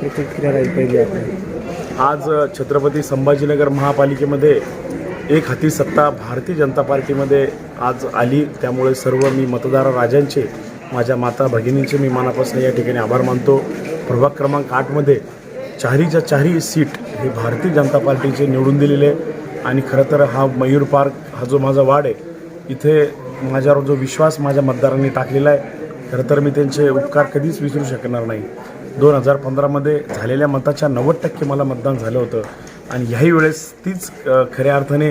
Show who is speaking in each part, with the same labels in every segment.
Speaker 1: प्रतिक्रिया राहील पाहिजे
Speaker 2: आज छत्रपती संभाजीनगर महापालिकेमध्ये एक हाती सत्ता भारतीय जनता पार्टीमध्ये आज आली. त्यामुळे सर्व मी मतदार राजांचे माझ्या माता भगिनींचे मी मनापासून या ठिकाणी आभार मानतो. प्रभाग क्रमांक आठमध्ये चारीच्या चारी सीट हे भारतीय जनता पार्टीचे निवडून दिलेले आहे. आणि खरं तर हा मयूर पार्क हा जो माझा वाड आहे इथे माझ्यावर जो विश्वास माझ्या मतदारांनी टाकलेला आहे खरं तर मी त्यांचे उपकार कधीच विसरू शकणार नाही. दोन हजार पंधरामध्ये झालेल्या मताच्या नव्वद टक्के मला मतदान झालं होतं. आणि ह्याही वेळेस तीच खऱ्या अर्थाने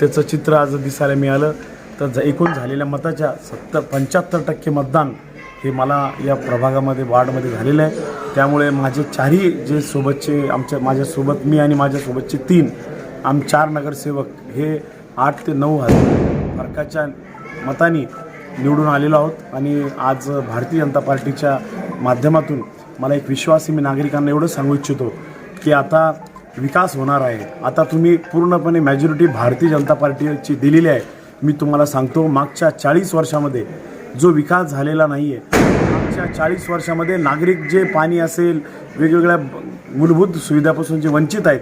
Speaker 2: त्याचं चित्र आज दिसायला मिळालं. तर ज- एकूण झालेल्या मताच्या सत्तर पंच्याहत्तर टक्के मतदान हे मला या प्रभागामध्ये वार्डमध्ये झालेलं आहे. त्यामुळे माझे चारही जे सोबतचे आमच्या माझ्यासोबत मी आणि माझ्यासोबतचे तीन आम चार नगरसेवक हे आठ ते नऊ हजार फरकाच्या मतानी निवडून आलेलो आहोत. आणि आज भारतीय जनता पार्टीच्या माध्यमातून मला एक विश्वासी मी नागरिकांना एवढं सांगू इच्छितो की आता विकास होणार आहे. आता तुम्ही पूर्णपणे मॅजॉरिटी भारतीय जनता पार्टीची दिलेली आहे. मी तुम्हाला सांगतो मागच्या चाळीस वर्षामध्ये जो विकास झालेला नाही आहे मागच्या चाळीस वर्षामध्ये नागरिक जे पाणी असेल वेगवेगळ्या मूलभूत सुविधापासून जे वंचित आहेत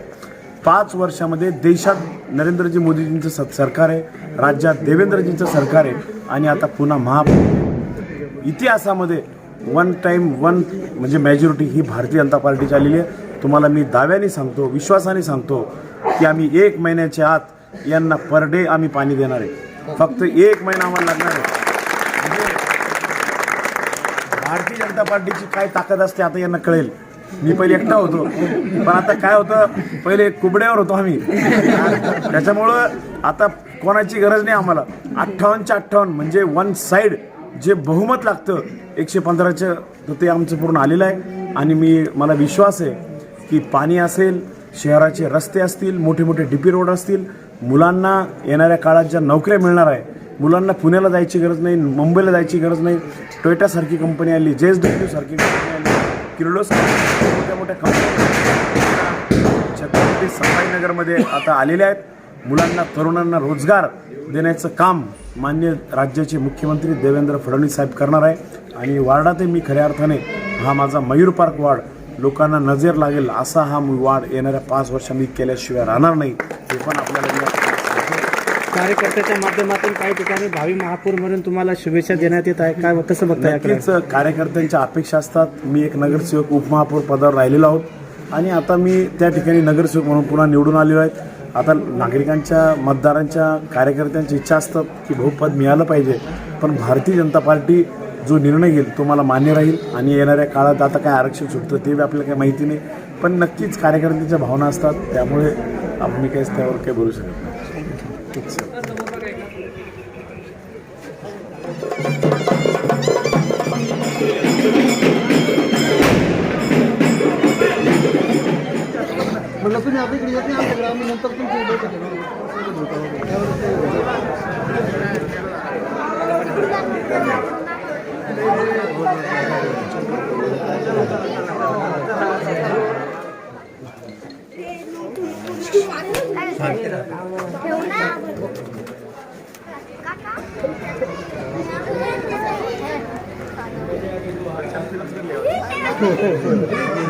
Speaker 2: पाच वर्षामध्ये देशात नरेंद्रजी मोदीजींचं स सरकार आहे राज्यात देवेंद्रजींचं सरकार आहे आणि आता पुन्हा महा इतिहासामध्ये वन टाईम वन म्हणजे मेजॉरिटी ही भारतीय जनता पार्टीची आलेली आहे. तुम्हाला मी दाव्याने सांगतो विश्वासाने सांगतो की आम्ही एक महिन्याच्या आत यांना पर डे आम्ही पाणी देणार आहे. फक्त एक महिना आम्हाला लागणार आहे. म्हणजे भारतीय जनता पार्टीची काय ताकद असते आता यांना कळेल. मी पहिले एकटा होतो. पण आता काय होतं पहिले कुबड्यावर होतो आम्ही. त्याच्यामुळं आता कोणाची गरज नाही आम्हाला. अठ्ठावन्नच्या अठ्ठावन्न म्हणजे वन साईड जे बहुमत लागतं एकशे पंधराचं तर ते आमचं पूर्ण आलेलं आहे. आणि मी मला विश्वास आहे की पाणी असेल शहराचे रस्ते असतील मोठे मोठे डी पी रोड असतील मुलांना येणाऱ्या काळात ज्या नोकऱ्या मिळणार आहे मुलांना पुण्याला जायची गरज नाही मुंबईला जायची गरज नाही टोयटासारखी कंपनी आली जे एस डब्ल्यू सारखी कंपनी आली किर्लोस्कर मोठ्या मोठ्या कंपन्या छत्रपती संभाजीनगरमध्ये आता आलेल्या आहेत. मुलांना तरुणांना रोजगार देण्याचं काम मान्य राज्याचे मुख्यमंत्री देवेंद्र फडणवीस साहेब करणार आहे. आणि वार्डातही मी खऱ्या अर्थाने हा माझा मयूर पार्क वार्ड लोकांना नजर लागेल असा हा वार्ड येणाऱ्या पाच वर्षांनी केल्याशिवाय राहणार नाही. हे पण आपल्याला मी
Speaker 1: कार्यकर्त्याच्या माध्यमातून काही ठिकाणी भावी महापौर म्हणून तुम्हाला शुभेच्छा देण्यात येत आहे. काय कसं बघता
Speaker 2: नक्कीच कार्यकर्त्यांच्या अपेक्षा असतात. मी एक नगरसेवक उपमहापौर पदावर राहिलेलो आहोत. आणि आता मी त्या ठिकाणी नगरसेवक म्हणून पुन्हा निवडून आलेलो आहेत आता नागरिकांच्या मतदारांच्या कार्यकर्त्यांची इच्छा असतात की बहुपद मिळालं पाहिजे. पण भारतीय जनता पार्टी जो निर्णय घेईल तो मला मान्य राहील. आणि येणाऱ्या काळात आता काय आरक्षण सुटतं ते बी आपल्याला काही माहिती नाही. पण नक्कीच कार्यकर्त्यांच्या भावना असतात. त्यामुळे आपण मी काहीच त्यावर काही बोलू शकत नाही.
Speaker 3: म्हणलं तुम्ही आपल्या इकडे येत नाही आमच्याकडे आम्ही नंतर तुमची बैठक